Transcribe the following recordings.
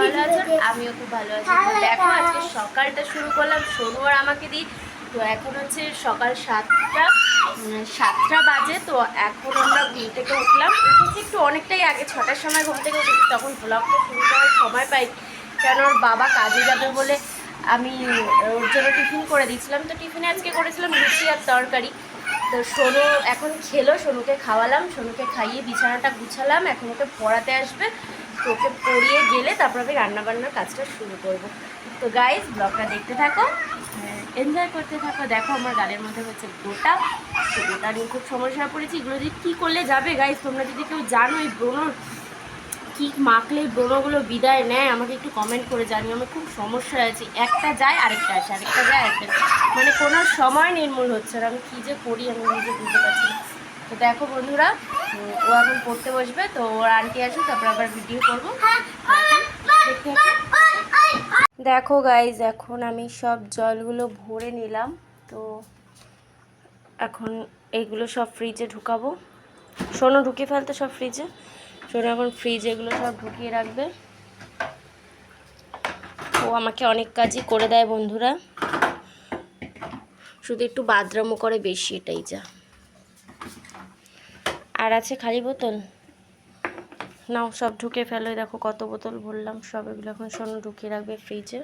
ভালো আছেন আমিও খুব ভালো আছি। দেখো, আজকে সকালটা শুরু করলাম। সোনু আর আমাকে দিই। তো এখন হচ্ছে সকাল সাতটা সাতটা বাজে। তো এখন আমরা ঘুম থেকে উঠলাম। উঠেছি একটু অনেকটাই আগে, ছটার সময় ঘুম থেকে উঠেছি। তখন ব্লগটা শুরু করার সময় পাই। কেন ওর বাবা কাজে যাবে বলে আমি ওর জন্য টিফিন করে দিয়েছিলাম। তো টিফিনে আজকে করেছিলাম লুচি আর তরকারি। তো সোনু এখন খেলো, সোনুকে খাওয়ালাম। সোনুকে খাইয়ে বিছানাটা গুছালাম। এখন ওকে পড়াতে আসবে। তো ওকে পড়িয়ে গেলে তারপর আমি রান্না রান্নাবান্নার কাজটা শুরু করব। তো গাইজ ব্লগটা দেখতে থাকো এনজয় করতে থাকো। দেখো আমার গালের মধ্যে হচ্ছে গোটা। তো গোটা নিয়ে খুব সমস্যা পড়েছি। এগুলো যে কী করলে যাবে গাইজ তোমরা যদি কেউ জানো এই ব্রণর কী মাখলে ব্রণগুলো বিদায় নেয়, আমাকে একটু কমেন্ট করে জানিও। আমি খুব সমস্যা আছি। একটা যায়, আরেকটা আসে, আরেকটা যায়, আরেকটা মানে কোনো সময় নির্মূল হচ্ছে না। আমি কী যে করি আমি নিজে বুঝতে পারছি তো দেখো বন্ধুরা ও এখন পড়তে বসবে, তো ওর আন্টি আসুক, তারপর আবার ভিডিও করব। দেখো গাইজ এখন আমি সব জলগুলো ভরে নিলাম, তো এখন এইগুলো সব ফ্রিজে ঢুকাবো। শোনো, ঢুকিয়ে ফেলতে সব ফ্রিজে শোনো, এখন ফ্রিজে এগুলো সব ঢুকিয়ে রাখবে। ও আমাকে অনেক কাজই করে দেয় বন্ধুরা। শুধু একটু বাদরামও করে বেশি, এটাই যা। আর আছে খালি বোতল? নাও, সব ঢুকে ফেলো। দেখো কত বোতল ভরলাম, সব এগুলো এখন শোনো, ঢুকিয়ে রাখবে ফ্রিজে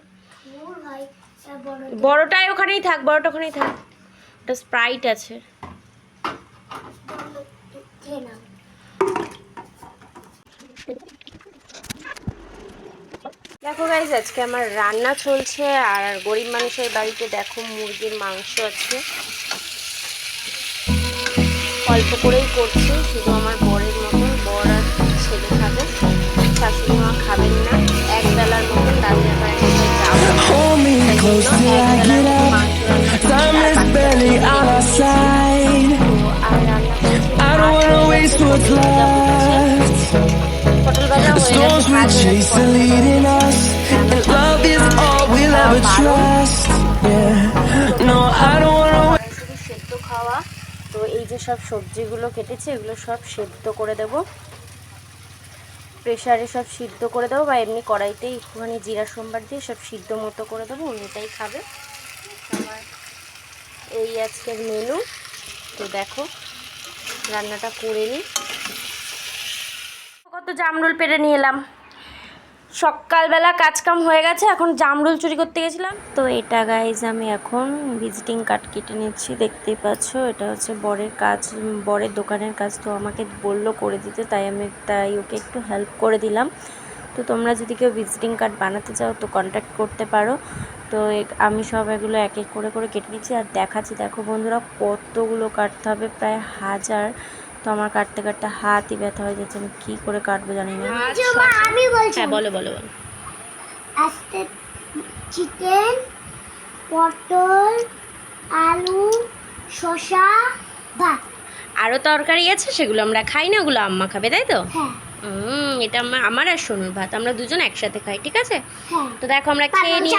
বড়টাই ওখানেই থাক, বড়টা ওখানেই থাক। ওটা স্প্রাইট আছে। দেখো গাইজ আজকে আমার রান্না চলছে, আর গরিব মানুষের বাড়িতে দেখো মুরগির মাংস আছে। অল্প করেই করছি শুধু আমার বরের মতন বর আর ছেলে খাবে। শাশুড়ি মা খাবেন না এক বেলার মতন দাদি আবার একটা যাব। Till তো এই যে সব সবজিগুলো কেটেছে, এগুলো সব সেদ্ধ করে দেব। প্রেশারে সব সিদ্ধ করে দেবো বা এমনি কড়াইতেই একটুখানি জিরা সোমবার দিয়ে সব সিদ্ধ মতো করে দেবো এটাই খাবে। আমার এই আজকের মেনু তো দেখো, রান্নাটা করে নিই। কত জামরুল পেরে নিয়ে এলাম। সকালবেলা কাজকাম হয়ে গেছে, এখন জামরুল চুরি করতে গেছিলাম। তো এটা গাইজ আমি এখন ভিজিটিং কার্ড কেটে নিচ্ছি, দেখতেই পাচ্ছ, এটা হচ্ছে বরের কাজ, বরের দোকানের কাজ, তো আমাকে বলল করে দিতে, তাই আমি, তাই ওকে একটু হেল্প করে দিলাম। তো তোমরা যদি কেউ ভিজিটিং কার্ড বানাতে চাও, তো কন্ট্যাক্ট করতে পারো। তো আমি সব এগুলো এক এক করে করে কেটে নিচ্ছি, আর দেখাচ্ছি, দেখো বন্ধুরা কতগুলো কাটতে হবে প্রায় হাজার তো আমার কাটতে কাটতে হাতই ব্যথা হয়ে যাচ্ছে আমি কী করে কাটবো জানি না। আমি বলছি। হ্যাঁ বলো বলো বলো। আজকে চিকেন পটল আলু শসা ভাত। আরও তরকারি আছে সেগুলো আমরা খাই না ওগুলো আম্মা খাবে তাই তো? হ্যাঁ। এটা আমার আর সোনুর ভাত আমরা দুজন একসাথে খাই ঠিক আছে? হ্যাঁ। তো দেখো আমরা খেয়ে নিই।